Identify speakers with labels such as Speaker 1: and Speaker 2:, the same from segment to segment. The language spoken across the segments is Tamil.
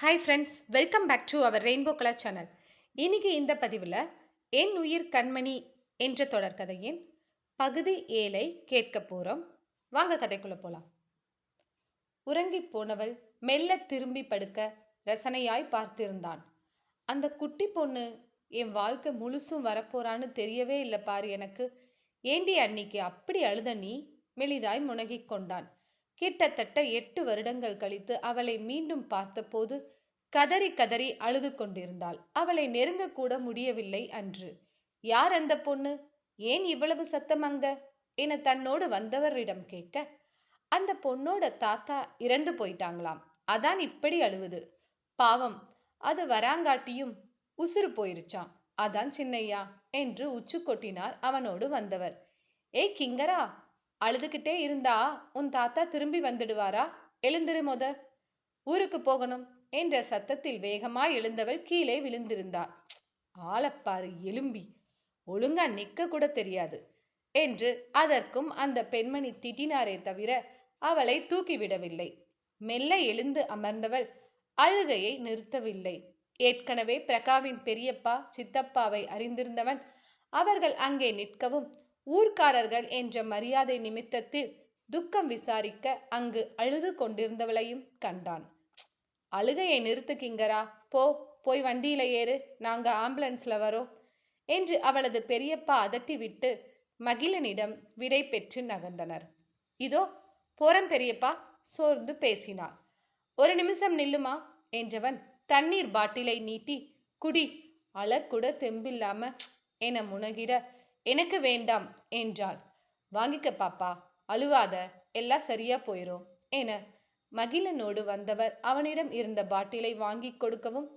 Speaker 1: Hi friends welcome back to our rainbow colour channel இன்னைக்கு இந்த பதிவில் என் உயிர் கண்மணி என்ற தொடர்கதையின் பகுதி ஏழை கேட்க போகிறோம் வாங்க கதைக்குள்ளே போகலாம் உறங்கிப் போனவள் மெல்ல திரும்பி படுக்க ரசனையாய் பார்த்திருந்தான். அந்த குட்டி பொண்ணு என் வாழ்க்கை முழுசும் வரப்போறான்னு தெரியவே இல்லை பாரு எனக்கு. ஏண்டி அன்னைக்கு அப்படி அழுத நீ? மெலிதாய் முனகிக் கொண்டான். கிட்டத்தட்ட எட்டு வருடங்கள் கழித்து அவளை மீண்டும் பார்த்தபோது கதறி கதறி அழுது கொண்டிருந்தாள். அவளை நெருங்கக்கூட முடியவில்லை அன்று. யார் அந்த பொண்ணு? ஏன் இவ்வளவு சத்தம் அங்க? என தன்னோடு வந்தவரிடம் கேட்க அந்த பொண்ணோட தாத்தா இறந்து போயிட்டாங்களாம். அதான் இப்படி அழுவுது. பாவம் அது வராங்காட்டியும் உசுறு போயிருச்சான் அதான் சின்னையா என்று உச்சு கொட்டினார் அவனோடு வந்தவர். ஏய் கிங்கரா அழுதுகிட்டே இருந்தா உன் தாத்தா திரும்பி வந்துடுவாரா? எழுந்திரு மொத. ஊருக்கு போகணும் என்ற சத்தத்தில் வேகமாய் எழுந்தவள் கீழே விழுந்திருந்தாள் ஆளப்பாரு எலும்பி. ஒழுங்கா நிக்க கூட தெரியாது என்று அதற்கும் அந்த பெண்மணி திட்டினாரே தவிர அவளை தூக்கிவிடவில்லை மெல்ல எழுந்து அமர்ந்தவள் அழுகையை நிறுத்தவில்லை. ஏற்கனவே பிரகாவின் பெரியப்பா சித்தப்பாவை அறிந்திருந்தவன் அவர்கள் அங்கே நிற்கவும் ஊர்க்காரர்கள் என்ற மரியாதை நிமித்தத்தில் துக்கம் விசாரிக்க அங்கு அழுது கொண்டிருந்தவளையும் கண்டான். அழுகையை நிறுத்துக்கிங்கரா போ போய் வண்டியில ஏறு நாங்க ஆம்புலன்ஸ்ல வரோம் என்று அவளது பெரியப்பா அதட்டிவிட்டு மகிழனிடம் விடை பெற்று நகர்ந்தனர். இதோ போறம் பெரியப்பா சோர்ந்து பேசினாள். ஒரு நிமிஷம் நில்லுமா என்றவன் தண்ணீர் பாட்டிலை நீட்டி குடி அழக்கூட தெம்பில்லாம என முனகிட எனக்கு வேண்டாம் என்றாள். வாங்கிக்க பாப்பா அழுவாத எல்லாம் சரியா போயிரும் என மகிழனோடு வந்தவர் அவனிடம் இருந்த பாட்டிலை வாங்கி கொடுக்கவும்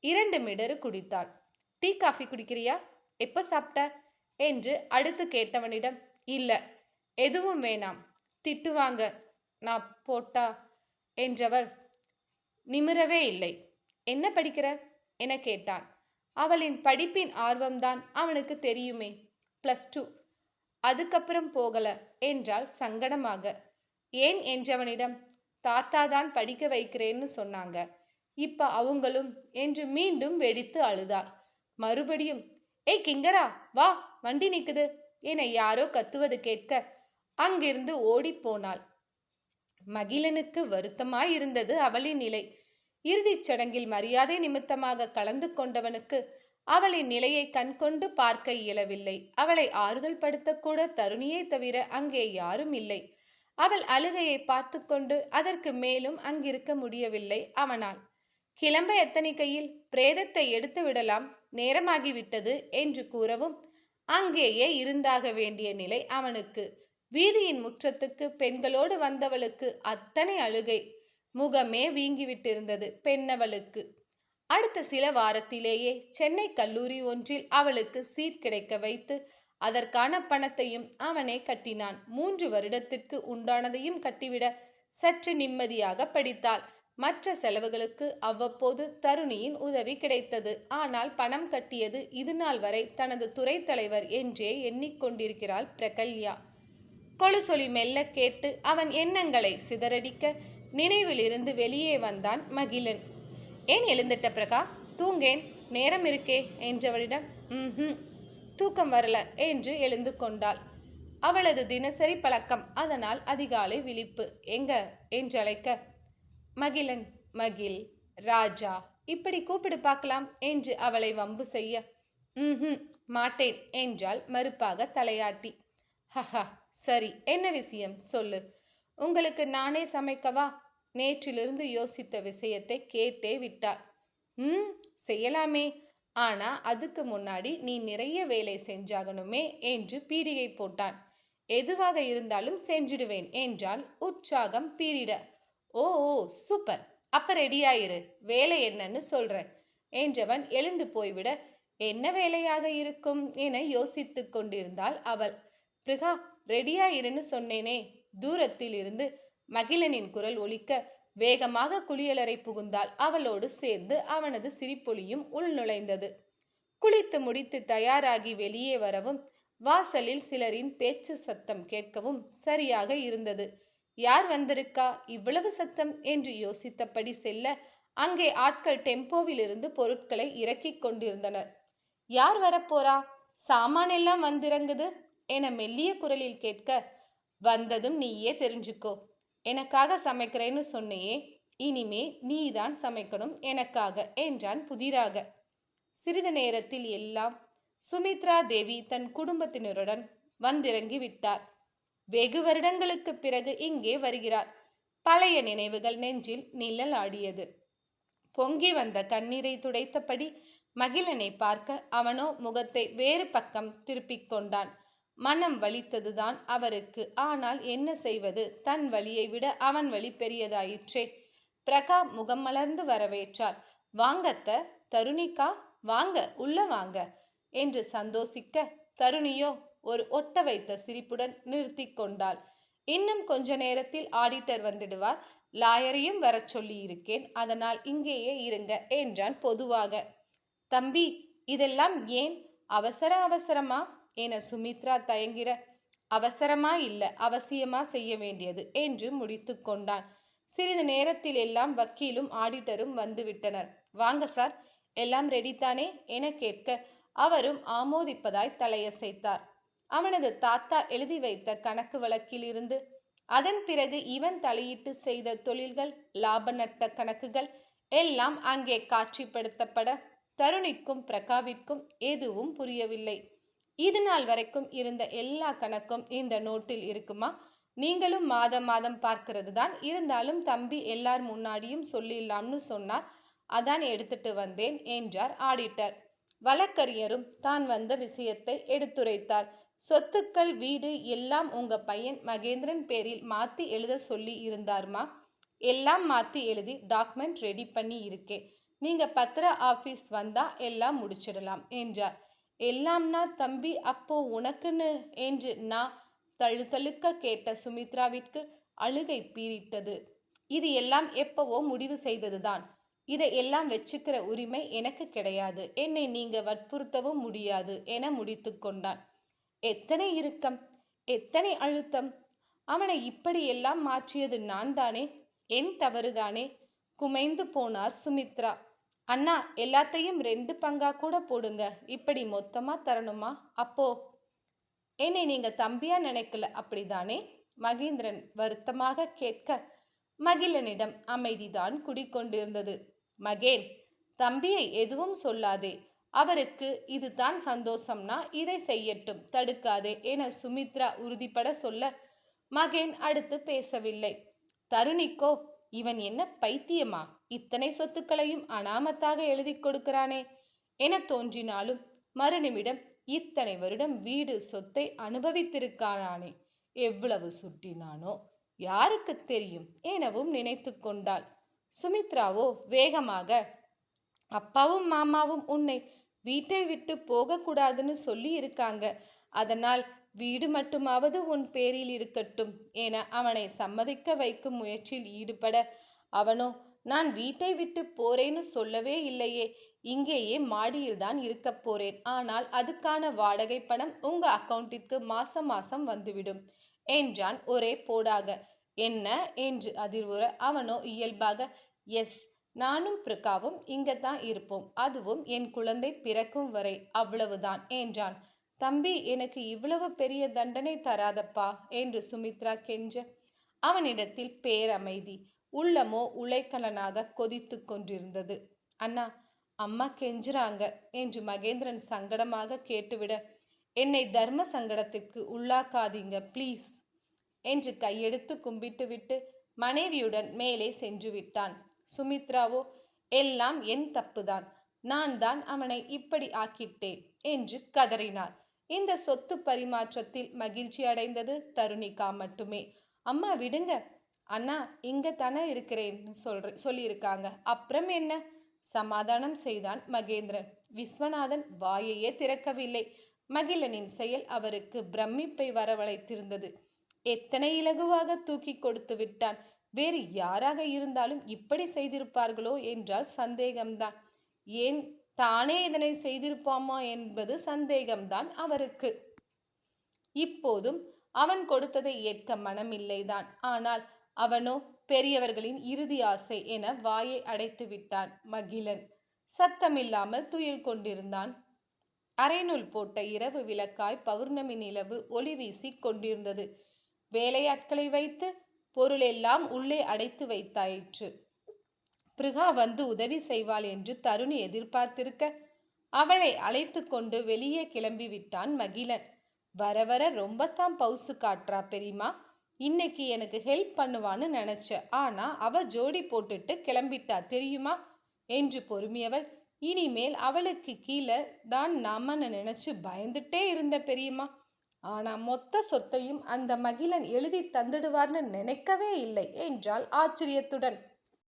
Speaker 1: இரண்டு மிடரு குடித்தாள். Tea coffee குடிக்கிறியா? எப்போ சாப்பிட்ட? என்று அடுத்து கேட்டவனிடம் இல்ல எதுவும் வேணாம். திட்டுவாங்க நான் போட்டா என்றவள் நிமிரவே இல்லை. என்ன படிக்கிற? என கேட்டான். அவளின் படிப்பின் ஆர்வம்தான் அவனுக்கு தெரியுமே. ப்ளஸ் டூ அதுக்கப்புறம் போகல என்றால் சங்கடமாக. ஏன் என்றவனிடம் தாத்தா தான் படிக்க வைக்கிறேன்னு சொன்னாங்க. இப்ப அவங்களும் என்று மீண்டும் வெடித்து அழுதாள். மறுபடியும் ஏய் கிங்கரா வா வண்டி நிக்குது என யாரோ கத்துவது கேட்க அங்கிருந்து ஓடிப் போனாள். மகிழனுக்கு வருத்தமாய் இருந்தது அவளின் நிலை. இறுதிச் சடங்கில் மரியாதை நிமித்தமாக கலந்து கொண்டவனுக்கு அவளின் நிலையை கண்கொண்டு பார்க்க இயலவில்லை. அவளை ஆறுதல் படுத்தக்கூட தருணியை தவிர அங்கே யாரும் இல்லை. அவள் அழுகையை பார்த்து கொண்டு அதற்கு மேலும் அங்கிருக்க முடியவில்லை அவனால். கிளம்ப எத்தனிக்கையில் பிரேதத்தை எடுத்து விடலாம். நேரமாகிவிட்டது என்று கூறவும் அங்கேயே இருந்தாக வேண்டிய நிலை அவனுக்கு. வீதியின் முற்றத்துக்கு பெண்களோடு வந்தவளுக்கு அத்தனை அழுகை. முகமே வீங்கிவிட்டிருந்தது பெண்ணவளுக்கு. அடுத்த சில வாரத்திலேயே சென்னை கல்லூரி ஒன்றில் அவளுக்கு சீட் கிடைக்க வைத்து அதற்கான பணத்தையும் அவனே கட்டினான். மூன்று வருடத்திற்கு உண்டானதையும் கட்டிவிட சற்று நிம்மதியாக படித்தாள். மற்ற செலவுகளுக்கு அவ்வப்போது தருணியின் உதவி கிடைத்தது. ஆனால் பணம் கட்டியது இது நாள் வரை தனது துறை தலைவர் என்றே எண்ணிக்கொண்டிருக்கிறாள் பிரகல்யா. கொலுசொலி மெல்ல கேட்டு அவன் எண்ணங்களை சிதறடிக்க நினைவிலிருந்து வெளியே வந்தான் மகிழன். ஏன் எழுந்துட்ட பிரகா? தூங்கேன். நேரம் இருக்கே என்றவளிடம் ம் தூக்கம் வரல என்று எழுந்து கொண்டாள் அவளது தினசரி பழக்கம் அதனால் அதிகாலை விழிப்பு. எங்க? என்று அழைக்க மகிழன் மகிழ் ராஜா இப்படி கூப்பிடு பார்க்கலாம் என்று அவளை வம்பு செய்ய ம் மாட்டேன் என்றாள் மறுப்பாக தலையாட்டி. ஹஹா சரி. என்ன விஷயம்? சொல்லு. உங்களுக்கு நானே சமைக்கவா? நேற்றிலிருந்து யோசித்த விஷயத்தை கேட்டே விட்டார் ம் செய்யலாமே. ஆனா அதுக்கு முன்னாடி நீ நிறைய வேலை செஞ்சாகணுமே என்று பீடிகை போட்டான். எதுவாக இருந்தாலும் செஞ்சிடுவேன் என்றால் உற்சாகம் பீரிட ஓ ஓ சூப்பர். அப்ப ரெடியாயிரு. வேலை என்னன்னு சொல்றேன் என்றவன் எழுந்து போய்விட. என்ன வேலையாக இருக்கும் என யோசித்துக் கொண்டிருந்தாள் அவள். பிரிகா ரெடியாயிருன்னு சொன்னேனே. தூரத்தில் இருந்து மகிழனின் குரல் ஒலிக்க வேகமாக குளியலறை புகுந்தாள். அவளோடு சேர்ந்து அவனது சிரிப்பொலியும் உள் நுழைந்தது. குளித்து முடித்து தயாராகி வெளியே வரவும் வாசலில் சிலரின் பேச்சு சத்தம் கேட்கவும் சரியாக இருந்தது. யார் வந்திருக்கா? இவ்வளவு சத்தம்? என்று யோசித்தபடி செல்ல அங்கே ஆட்கள் டெம்போவிலிருந்து பொருட்களை இறக்கிக் கொண்டிருந்தனர். யார் வரப்போறா? சாமான் எல்லாம் வந்திறங்குது? என மெல்லிய குரலில் கேட்க வந்ததும் நீயே தெரிஞ்சுக்கோ. எனக்காக சமைக்கிறேன்னு சொன்னையே இனிமே நீதான் சமைக்கணும் எனக்காக என்றான் புதிராக. சிறிது நேரத்தில் எல்லாம் சுமித்ரா தேவி தன் குடும்பத்தினருடன் வந்திறங்கி விட்டார். வெகு வருடங்களுக்கு பிறகு இங்கே வருகிறார். பழைய நினைவுகள் நெஞ்சில் நிழல் ஆடியது. பொங்கி வந்த கண்ணீரை துடைத்தபடி மகிழனை பார்க்க அவனோ முகத்தை வேறு பக்கம் திருப்பிக் கொண்டான். மனம் வலித்ததுதான் அவருக்கு. ஆனால் என்ன செய்வது? தன் வழியை விட அவன் வழி பெரியதாயிற்றே. பிரகா முகம் மலர்ந்து வரவேற்றார் வாங்கத்த தருணிக்கா வாங்க உள்ள வாங்க என்று சந்தோஷிக்க தருணியோ ஒரு ஒட்ட வைத்த சிரிப்புடன் நிறுத்தி கொண்டாள். இன்னும் கொஞ்ச நேரத்தில் ஆடிட்டர் வந்துடுவார். லாயரையும் வரச் சொல்லி இருக்கேன் அதனால் இங்கேயே இருங்க என்றான் பொதுவாக. தம்பி இதெல்லாம் ஏன்? அவசர அவசரமா? என சுமித்ரா தயங்கிட அவசரமா இல்ல அவசியமா செய்ய வேண்டியது என்று முடித்து கொண்டான். சிறிது நேரத்தில் எல்லாம் வக்கீலும் ஆடிட்டரும் வந்துவிட்டனர் வாங்க சார் எல்லாம் ரெடி தானே? என கேட்க அவரும் ஆமோதிப்பதாய் தலையசைத்தார். அவனது தாத்தா எழுதி வைத்த கணக்கு வழக்கில் இருந்து அதன் பிறகு இவன் தலையிட்டு செய்த தொழில்கள் லாப நட்ட கணக்குகள் எல்லாம் அங்கே காட்சிப்படுத்தப்பட தருணிக்கும் பிரகாவிற்கும் எதுவும் புரியவில்லை. இது நாள் வரைக்கும் இருந்த எல்லா கணக்கும் இந்த நோட்டில் இருக்குமா? நீங்களும் மாதம் மாதம் பார்க்கிறது தான் இருந்தாலும் தம்பி எல்லார் முன்னாடியும் சொல்லிடலாம்னு சொன்னார். அதான் எடுத்துட்டு வந்தேன் என்றார் ஆடிட்டர். வழக்கறிஞரும் தான் வந்த விஷயத்தை எடுத்துரைத்தார். சொத்துக்கள் வீடு எல்லாம் உங்க பையன் மகேந்திரன் பேரில் மாத்தி எழுத சொல்லி இருந்தார்மா? எல்லாம் மாத்தி எழுதி டாக்குமெண்ட் ரெடி பண்ணி இருக்கேன். நீங்க பத்திர ஆபீஸ் வந்தா எல்லாம் முடிச்சிடலாம் என்றார். எல்லாம்னா தம்பி அப்போ உனக்குன்னு என்று நான் தழுதழுக்க கேட்ட சுமித்ராவிற்கு அழுகை பீறிட்டது. இது எல்லாம் எப்பவோ முடிவு செய்ததுதான். இதை எல்லாம் வச்சுக்கிற உரிமை எனக்கு கிடையாது. என்னை நீங்க வற்புறுத்தவும் முடியாது என முடித்து கொண்டான். எத்தனை இறுக்கம் எத்தனை அழுத்தம். அவனை இப்படியெல்லாம் மாற்றியது நான் தானே என் தவறுதானே குமைந்து போனார் சுமித்ரா. அண்ணா எல்லாத்தையும் ரெண்டு பங்கா கூட போடுங்க. இப்படி மொத்தமா தரணுமா? அப்போ. என்னை நீங்க தம்பியா நினைக்கல அப்படிதானே? மகேந்திரன் வருத்தமாக கேட்க மகிழனிடம் அமைதிதான் குடிக்கொண்டிருந்தது. மகேன் தம்பியை எதுவும் சொல்லாதே. அவருக்கு இதுதான் சந்தோஷம்னா இதை செய்யட்டும் தடுக்காதே என சுமித்ரா உறுதிப்பட சொல்ல மகேன் அடுத்து பேசவில்லை. தருணிக்கோ இவன் என்ன பைத்தியமா? இத்தனை சொத்துக்களையும் அனாமத்தாக எழுதி கொடுக்கிறானே. என தோன்றினாலும் மறுநிமிடம் இத்தனை வருடம் வீடு சொத்தை அனுபவித்திருக்கானானே எவ்வளவு சுட்டினானோ? யாருக்கு தெரியும்? எனவும் நினைத்து கொண்டாள். சுமித்ராவோ வேகமாக அப்பாவும் மாமாவும் உன்னை வீட்டை விட்டு போகக்கூடாதுன்னு சொல்லி இருக்காங்க அதனால் வீடு மட்டுமாவது உன் பேரில் இருக்கட்டும் என அவனை சம்மதிக்க வைக்கும் முயற்சியில் ஈடுபட அவனோ நான் வீட்டை விட்டு போறேன்னு சொல்லவே இல்லையே. இங்கேயே மாடியில் தான் இருக்க போறேன். ஆனால் அதுக்கான வாடகை பணம் உங்க அக்கவுண்டிற்கு மாசம் மாசம் வந்துவிடும் என்றான் ஒரே போடாக. என்ன? என்று அதிர்வுற அவனோ இயல்பாக எஸ் நானும் பிரகாவும் இங்கே தான் இருப்போம். அதுவும் என் குழந்தை பிறக்கும் வரை அவ்வளவுதான் என்றான். தம்பி எனக்கு இவ்வளவு பெரிய தண்டனை தராதப்பா என்று சுமித்ரா கெஞ்ச. அவனிடத்தில் பேரமைதி உள்ளமோ உலைக்கலனாக கொதித்து கொண்டிருந்தது. அண்ணா அம்மா கெஞ்சுறாங்க என்று மகேந்திரன் சங்கடமாக கேட்டுவிட என்னை தர்ம சங்கடத்திற்கு உள்ளாக்காதீங்க ப்ளீஸ் என்று கையெடுத்து கும்பிட்டு விட்டு மனைவியுடன் மேலே சென்று விட்டான். சுமித்ராவோ எல்லாம் என் தப்புதான். நான் தான் அவனை இப்படி ஆக்கிட்டேன் என்று கதறினார் இந்த சொத்து பரிமாற்றத்தில் மகிழ்ச்சி அடைந்தது தருணிகா மட்டுமே. அம்மா விடுங்க. அண்ணா இங்க தானே இருக்கிறேன்னு சொல்ற சொல்லியிருக்காங்க. அப்புறம் என்ன? சமாதானம் செய்தான் மகேந்திரன். விஸ்வநாதன் வாயையே திறக்கவில்லை. மகிழனின் செயல் அவருக்கு பிரமிப்பை வரவழைத்திருந்தது. எத்தனை இலகுவாக தூக்கி கொடுத்து விட்டான். வேறு யாராக இருந்தாலும் இப்படி செய்திருப்பார்களோ என்றால் சந்தேகம்தான். ஏன் தானே இதனை செய்திருப்பாமா என்பது சந்தேகம்தான் அவருக்கு. இப்போதும் அவன் கொடுத்ததை ஏற்க மனமில்லைதான். ஆனால் அவனோ பெரியவர்களின் இறுதி ஆசை என வாயை அடைத்து விட்டான் மகிழன். சத்தமில்லாமல் துயில் கொண்டிருந்தான். அரைநூல் போட்ட இரவு விளக்காய் பௌர்ணமி நிலவு ஒளி வீசிக் கொண்டிருந்தது. வேலையாட்களை வைத்து பொருளெல்லாம் உள்ளே அடைத்து வைத்தாயிற்று. பிருகா வந்து உதவி செய்வாள் என்று தருணி எதிர்பார்த்திருக்க அவளை அழைத்து கொண்டு வெளியே கிளம்பி விட்டான் மகிழன். வர வர ரொம்பத்தான் பவுசு காட்டுறா பெரியமா இன்னைக்கு எனக்கு ஹெல்ப் பண்ணுவான்னு நினைச்ச. ஆனா அவ ஜோடி போட்டுட்டு கிளம்பிட்டா தெரியுமா? என்று பொறுமையவள். இனிமேல் அவளுக்கு கீழே தான் நாமன்னு நினைச்சு பயந்துட்டே இருந்த பெரியம்மா. ஆனா மொத்த சொத்தையும் அந்த மகிழன் எழுதி தந்துடுவார்னு நினைக்கவே இல்லை என்றாள் ஆச்சரியத்துடன்.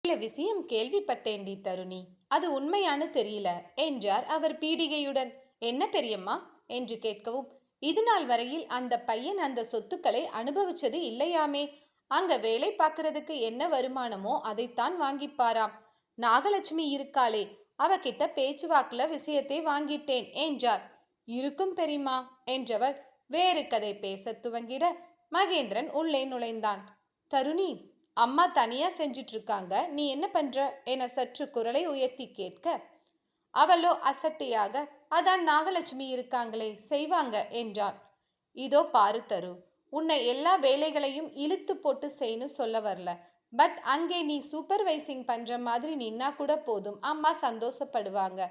Speaker 1: சில விஷயம் கேள்விப்பட்டேன்டி தருணி. அது உண்மையானு தெரியல என்றார் அவர் பீடிகையுடன். என்ன பெரியம்மா? என்று கேட்கவும் இது நாள் வரையில் அந்த பையன் அந்த சொத்துக்களை அனுபவிச்சது இல்லையாமே? அங்க வேலை பார்க்கறதுக்கு என்ன வருமானமோ அதைத்தான் வாங்கிப்பாராம். நாகலட்சுமி இருக்காளே அவகிட்ட பேச்சுவாக்குல விஷயத்தை வாங்கிட்டேன் என்றார். இருக்கும் பெரியம்மா என்றவள் வேறு கதை பேசத் துவங்கிட மகேந்திரன் உள்ளே நுழைந்தான். தருணி அம்மா தனியா செஞ்சிட்டு இருக்காங்க நீ என்ன பண்ற? என சற்று குரலை உயர்த்தி கேட்க அவளோ அசட்டையாக அதான் நாகலட்சுமி இருக்காங்களே செய்வாங்க என்றாள் இதோ பாரு தரு உன்னை எல்லா வேலைகளையும் இழுத்து போட்டு செய்யணும் சொல்ல வரல. பட் அங்கே நீ சூப்பர்வைசிங் பண்ற மாதிரி நின்னா கூட போதும். அம்மா சந்தோஷப்படுவாங்க.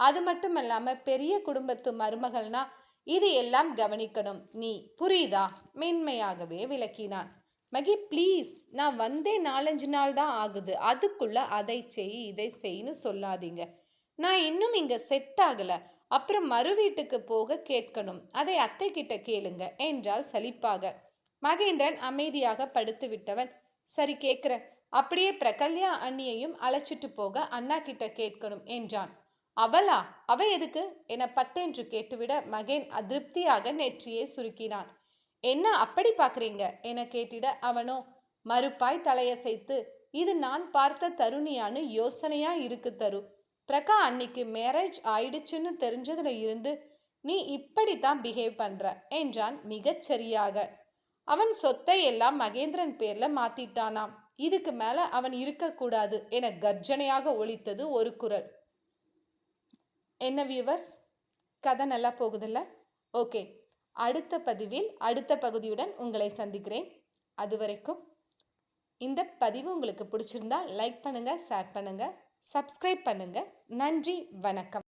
Speaker 1: அது மட்டும் இல்லாமல் பெரிய குடும்பத்து மருமகள்னா இது எல்லாம் கவனிக்கணும். நீ புரியுதா? மென்மையாகவே விளக்கினான். மகி ப்ளீஸ் நான் வந்தே நாலஞ்சு நாள் தான் ஆகுது. அதுக்குள்ள அதை செய் இதை செய்ன்னு சொல்லாதீங்க. நான் இன்னும் இங்க செட் ஆகல. அப்புறம் மறு வீட்டுக்கு போக கேட்கணும். அதை அத்தை கிட்ட கேளுங்க என்றால் சலிப்பாக. மகேந்திரன் அமைதியாக படுத்து விட்டவன். சரி கேட்குறேன். அப்படியே பிரகல்யா அண்ணியையும் அழைச்சிட்டு போக அண்ணா கிட்ட கேட்கணும் என்றான். அவளா? அவ எதுக்கு? என பட்டென்று கேட்டுவிட மகேன் அதிருப்தியாக நெற்றியை சுருக்கினான். என்ன அப்படி பார்க்குறீங்க? என கேட்டிட அவனோ மறுப்பாய் தலையசைத்து இது நான் பார்த்த தருணியான்னு யோசனையா இருக்கு தரு. பிரகா அன்னைக்கு மேரேஜ் ஆயிடுச்சுன்னு தெரிஞ்சதுல இருந்து நீ இப்படித்தான் பிஹேவ் பண்ற என்றான் மிகச் சரியாக அவன் சொத்தை எல்லாம் மகேந்திரன் பேர்ல மாத்திட்டானாம். இதுக்கு மேல அவன் இருக்கக்கூடாது என கர்ஜனையாக ஒழித்தது ஒரு குரல். என்ன வியூவர்ஸ் கதை நல்லா போகுதுல்ல? ஓகே அடுத்த பதிவில் அடுத்த பகுதியுடன் உங்களை சந்திக்கிறேன். அது வரைக்கும் இந்த பதிவு உங்களுக்கு பிடிச்சிருந்தா லைக் பண்ணுங்க ஷேர் பண்ணுங்க சப்ஸ்கிரைப் பண்ணுங்க. நன்றி வணக்கம்.